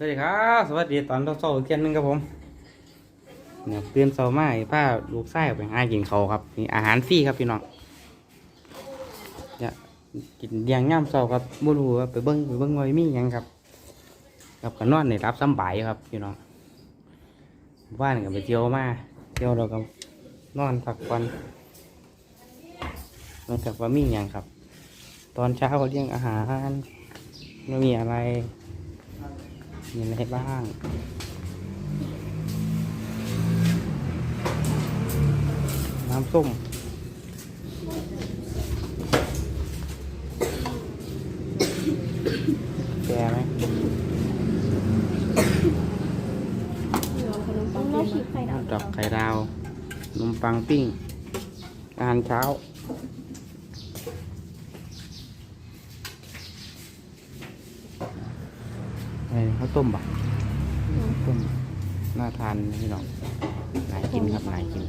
สวัสดีครับสวัสดีตอนเช้าๆอีกเที่ยงหนึงครับผมเนี่ยเตื่นเช้ามาให้าลูกชายออกไปหากินเขาครับนี่อาหารฟรีครับพี่น้องเนี่ยกินเลี้ยงย่ำเช้าครับบ่รู้ว่าไปเบิ้งไปเบิ้งไว่ามียังครับกับกันนอนในรับสำบายครับพี่น้องว่านกับไปเที่ยวมาเที่ยวเราก็นอนพักผ่อนนอกจากว่ามียังครับ ตอนเช้าก็เลี้ยงอาหารไม่มีอะไร มีอะไรบ้างน้ำส้มแกไหมต้องเล่าคลิปไข่ดาวดอกไข่ดาว นมปังปิ้ง อาหารเช้า เอ้ยข้าวต้มบักต้มน่าทานนะพี่น้องน่ากินครับน่ากิน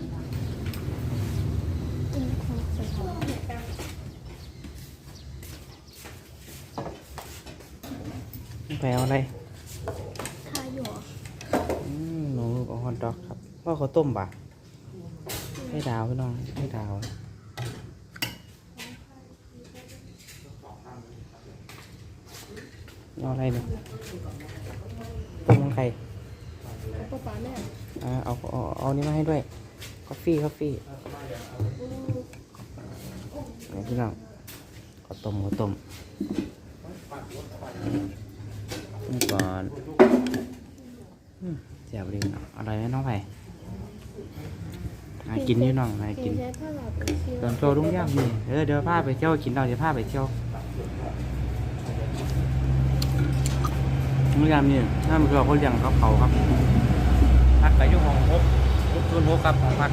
ไปเอาอะไรทาอยู่เหรออืมหนูเอาฮอทดอกครับว่าเขาวต้มปะให้ดาวพี่น้องให้ดาว เอาอะไรเนี่ยต้มของใครป้าป๋าแม่อ่าเอาเอาเอานี่มาให้ด้วยกาแฟกาแฟนี่พี่น้องข้าวต้มข้าวต้มนี่ก่อนอืมเสียบดีเนาะอร่อยไหมน้องไผ่มากินนี่น้องมากินใช้ผ้าหลับไปเที่ยวเดินโชว์ลุงย่างนี่เออเดี๋ยวพาไปเที่ยวกินเราเดี๋ยวพาไปเที่ยว ลุงย่างนี่ถ้ามันเราเขาเลี้ยงเขาเขาครับพักไปอยู่ห้องหกหกศูนย์หกครับของพัก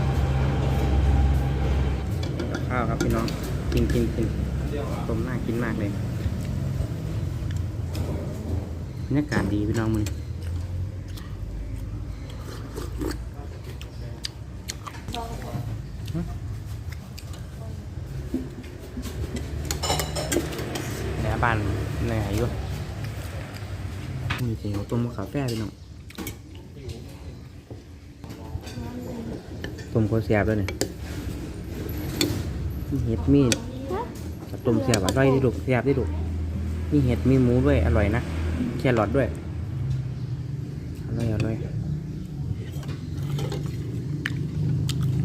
กับข้าวครับพี่น้องกินกินกินต้มน่ากินมากเลยบรรยากาศดีพี่น้องมึงแหนบ้านเหนื่อยอยู่ มีเสียงต้มกาแฟพี่น้องต้มข้าวเสียบแล้วเนี่ยมีเห็ดมีต้มเสียบอร่อยที่ดุเสียบที่ดุมีเห็ดมีหมูด้วยอร่อยนะแครอทด้วยอร่อยอร่อย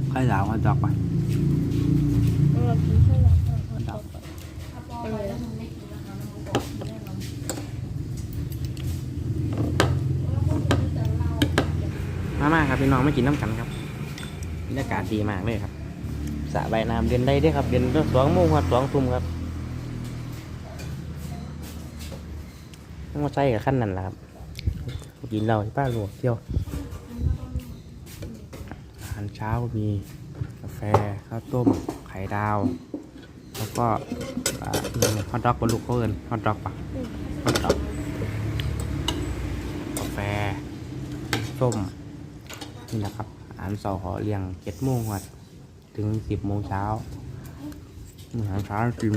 ไข่ดาวข้าวดอกไปะ เรากินแค่หลับ ข้าวดอก เออ มามาครับพี่น้องไม่กินน้ำกันครับบรรยากาศดีมากเลยครับสระใบายน้ำเดินได้เด้วยครับเดินสองโมงครับสองทุ่มครับต้องมาใช้กับขั้นนั้นแหละครับกินเราที่ป้าหลวงเที่ยวอาหารเช้ามีกาแฟข้าวต้มไข่ดาว แล้วก็อ่าฮอทดอกบนลูกเขาเอินฮอทดอกปะฮอทดอกกาแฟส้ม นี่นะครับอาหารเสาหอเรียงเจ็ดโมงครับถึงสิบโมงเช้าอาหารเช้ากิน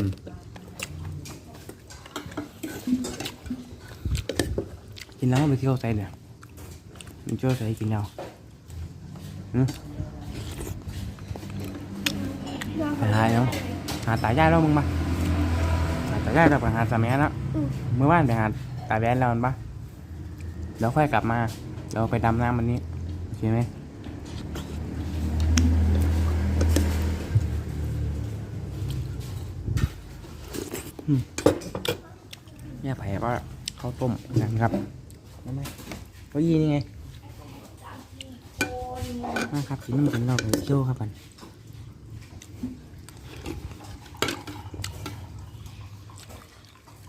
กินแล้วไปเที่ยวไซเนี่ยไปเที่ยวไซกินแล้วอืมไปหาเนาะหาตายายแล้วมึงมาหาตายายแล้วไปหาสามีแล้วเมื่อวานไปหาตาแบนแล้วมันปะแล้วค่อยกลับมา เราไปดำน้ำวันนี้โอ เคไหมอืมเนี่ยไผ่ก็ข้าวต้มกันครับได้ไหมเก็ยีนี่ไงมาครับกินนี่กินเราไปเที่ยวครับมัน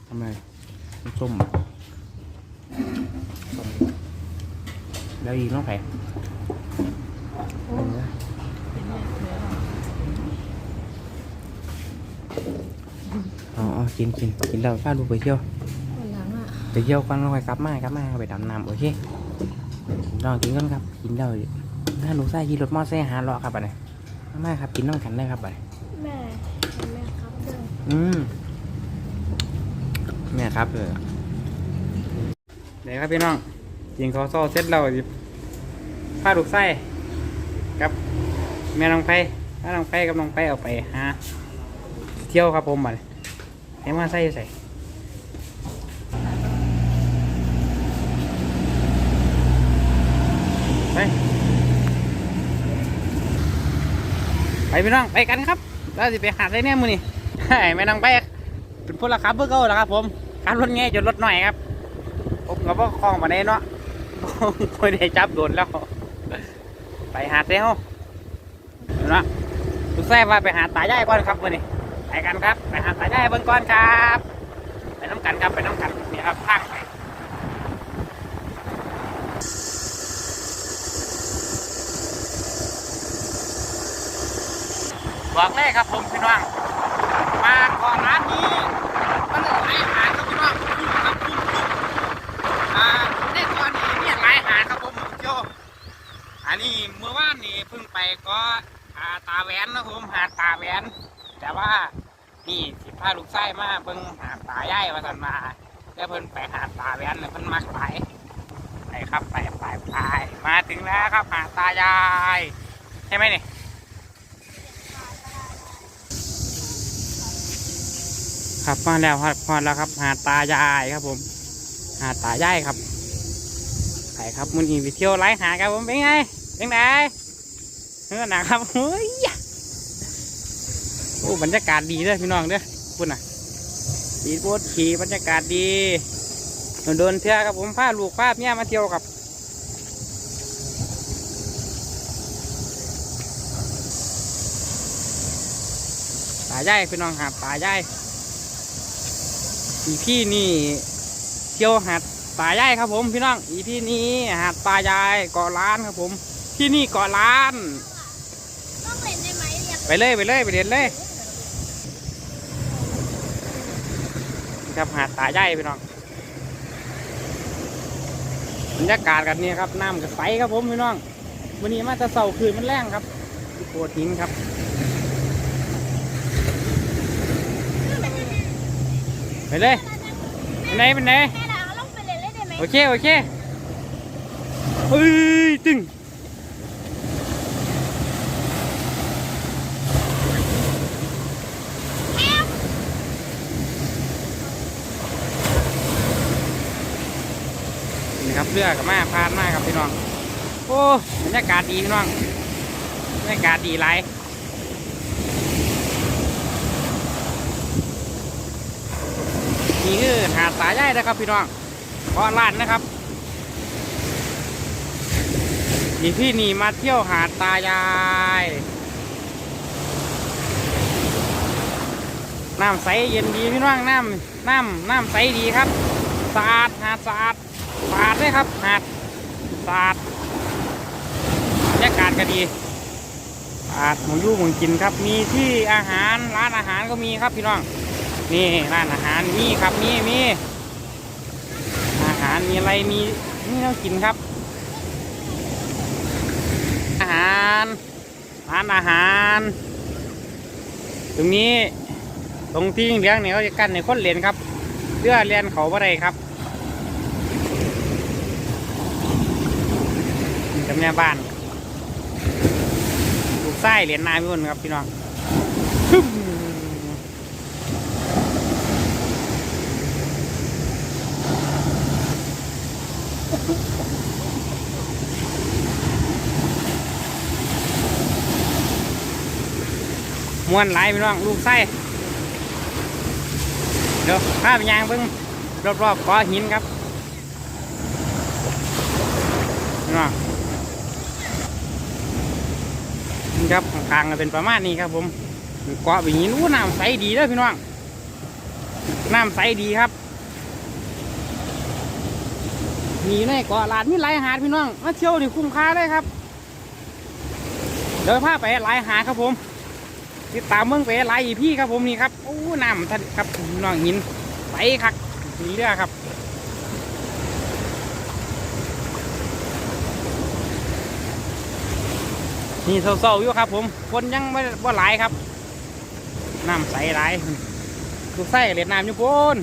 ทำไมน้ำส้มอะส้ม แล้วอีกน้องไผ่อ๋อกินกินกินแล้วพาลูกไปเที่ยววันหลังอะไปเที่ยวกันแล้วค่อยกลับมากลับมาไปดำน้ำโอเคลองกินกันครับ กินแล้วถ้าหนูใส่ขี่รถมอเตอร์ไซค์หาเลาะครับไปเลยมาครับกินน้องกันได้ครับไปแม่แม่ครับเด้ออืมเนี่ยครับเออเดี๋ยวครับพี่น้อง ยิงเขาวเศร้าเสร็จแล้วสิพาลูกไส้กับ แม่น้องไผ่พาน้องไผ่กับน้องไผ่เอาไปหาเที่ยวครับผมบัดให้มาใส่ใส่ไปไปพี่น้องไปกันครับแล้วสิไปหาได้เนี่ยมือนี่แม่น้องไผ่เป็นพลขับเพื่อเก่าแล้วครับผมขับรถไงจนรถหน่อยครับผมกับว่คลองมาได้เนาะ ไม่ได้จับโดนแล้ว ไปหาเต้าเนาะลูกแซ่ว่าไปหาตายายก่อนครับวันนี้ไปกันครับ ไปหาตายายเบิ่งก่อนครับ ไปน้ำกันครับไปน้ำกันนี่ครับทางไปบอกเลยครับผมพี่น้องมาก่อนร้านนี้มันหลายอาหารครับพี่น้องคุ้มครับคุ้มคุ้มอ่าในตอนนี้เนี่ยหลายอาหารครับผมโจอั นนี้เมื่อวานนี่เพิ่งไปก็หาตาแหวนนะผมหาตาแหวน แต่ว่านี่สิพาลูกไส้มาเพิ่งหาตาย่ายว่าสันมาแล้วเพิ่นไปหาตาแหวนเนี่ยเพิ่นมักไปไปครับไปไปไปมาถึงแล้วครับหาตายายใช่ไหมนี่ครับมาแล้วครับพอแล้วครับ หาตายายครับผม หาตายายครับไปครับมุนีไปเที่ยวไล่หาครับผมเป็นไง เป็นไงเออหนาครับเฮ้ยโอ้บรรยากาศดีเลยพี่น้องเด้อคุณน่ะดีโบดขี่บรรยากาศดีโดนเที่ยวครับผมพาลูกพาเมียมาเที่ยวกับตายายพี่น้องหาตายายอีพี่นี่เที่ยวหาดป่ายายครับผมพี่น้องอีพี่นี้หาดป่ายายเกาะล้านครับผม ที่นี่เกาะล้าน ต้องเล่นได้ไหมเรียกไปเลยไปเลยไปเรียนเลยครับหาดป่ายายพี่น้องบรรยากาศกันนี่ครับน้ำกับไฟครับผมพี่น้อง วันนี้มาจะเสาคืนมันแรงครับที่โขดหินครับไปเลยไปไหนไปไหนแม่ดาลงไปเล่นได้ไหมโอเคโอเคเฮ้ยตึงนี่ครับ เรือกับมาพานมากครับพี่น้อง โอ้บรรยากาศดีพี่น้องบรรยากาศดีไรนี่คือหาดสายใยนะครับพี่น้องเกาะลานนะครับนี่พี่นี่มาเที่ยวหาดตายายน้ำใสเย็นดีพี่น้องน้ำน้ำน้ำใสดีครับสะอาดหาดสะอาด สาดเลยครับหาดสาดบรรยากาศก็ดีสาดหมูยู่หมูกินครับ มีที่อาหารร้านอาหารก็มีครับพี่น้อง นี่ร้านอาหารมีครับมีมีอาหารมีอะไรมีนี่ต้องกินครับ อาหารร้านอาหาร ตรงนี้ตรงที่เลี้ยงเนี่ยเขาจะกั้นในคนเรียนครับเรือเรียนเขาบ่ได้ครับ นี่กับแม่บ้านลูกไส้เหรียญนายพี่คนครับพี่น้องมวนไหลพี่น้องลูกไส้เดี๋ยวพาไปยางเพิ่งรอบๆเกาะหินครับนี่เนาะนี่ ครับข้างๆก็เป็นประมาณนี้ครับ ผมเกาะไปหินอู้น้ำใสดีเลยพี่น้องน้ำใสดีครับ มีในเกาะลาดมีหลายหาดพี่น้องมาเที่ยวนี่คุ้มค่าเลยครับเดี๋ยวพาไปหลายหาดครับผมติดตามเมืองไปหลายอีพี่ครับผมนี่ครับโอ้น้ำทันครับน้องหินใสคักนี่เรือครับ นี่เศร้าๆอยู่ครับ ผมคนยังไม่ว่าหลายครับน้ำใสหลายดูไส้เหรียญน้ำอยู่บน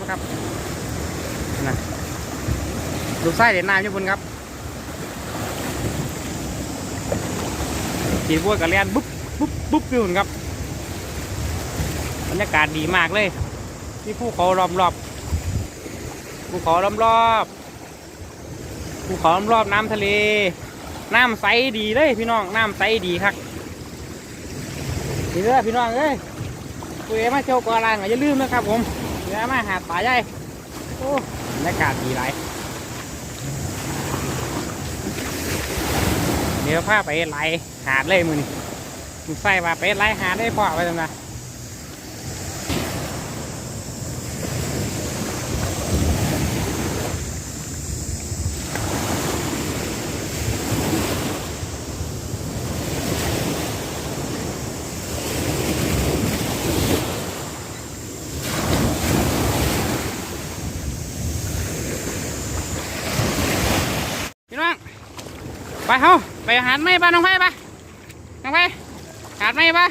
นะครับนะลูกไส้เด่นน้ำญี่ปุ่นครับขี่บัวกับเลียนบุ๊บบุ๊บบุ๊บอยู่นู่นครับบรรยากาศดีมากเลยที่ภูเขาล้อมรอบภูเขาล้อมรอบภูเขาล้อมรอบน้ำทะเล น้ำใสดีเลยพี่น้องน้ำใสดีครับนี่เด้อพี่น้องเอ้ยคุยมาเที่ยวกาะลางอย่าลืมนะครับ ผมอย่ามาหาป่าใหญ่โอ้บรรยากาศดีไรเดี๋ยวพาไปไล่หาดเลยมือนี่มึงใส่มาไปไล่หาดได้พอไปทำไม ไปเฮาไปหาดไม่บ้านน้องไผ่ปะน้องไผ่หาดไม่ปะ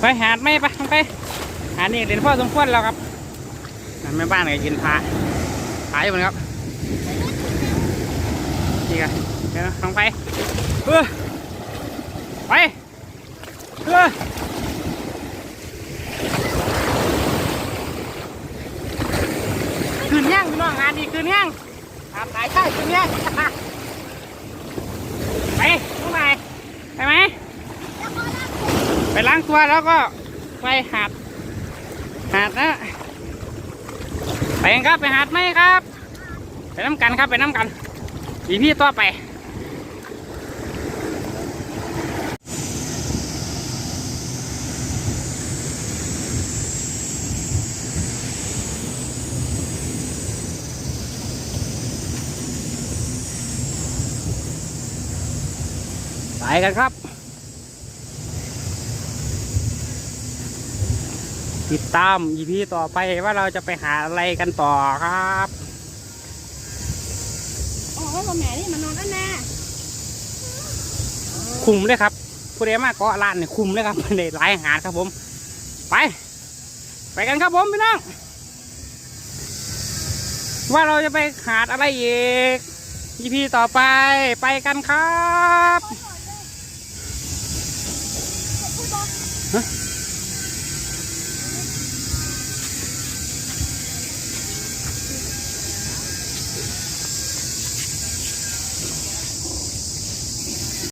ไปหาดไม่ปะน้องไผ่หาดนี่เด่นพ่อสมควรแล้วครับนั่นแม่บ้านก็กินพาพาอยู่มันครับนี่กันเดี๋ยวนะน้องไผ่เออไปเออคืนย่า งพี่น้องงานดีคืนย่างทำขายใช่คืนย่างไปน้องไผ่ไปไหมไปล้างตัวแล้วก็ไปหาดหาดนะไปครับไปหาดไหมครับ ไปน้ำกันครับไปน้ำกันอีพี่ต่อไป กันครับ ติดตาม EP ต่อไปว่าเราจะไปหาอะไรกันต่อครับอ๋อว่าแม่นี่มันนอนกันแน่คุมเลยครับผู้ใดมาเกาะลานเนี่ยคุมเลยครับในหลายหาดครับผม ไป ไปกันครับผมพี่น้องว่าเราจะไปหาดอะไรอีก EP ต่อไปไปกันครับ 嗯？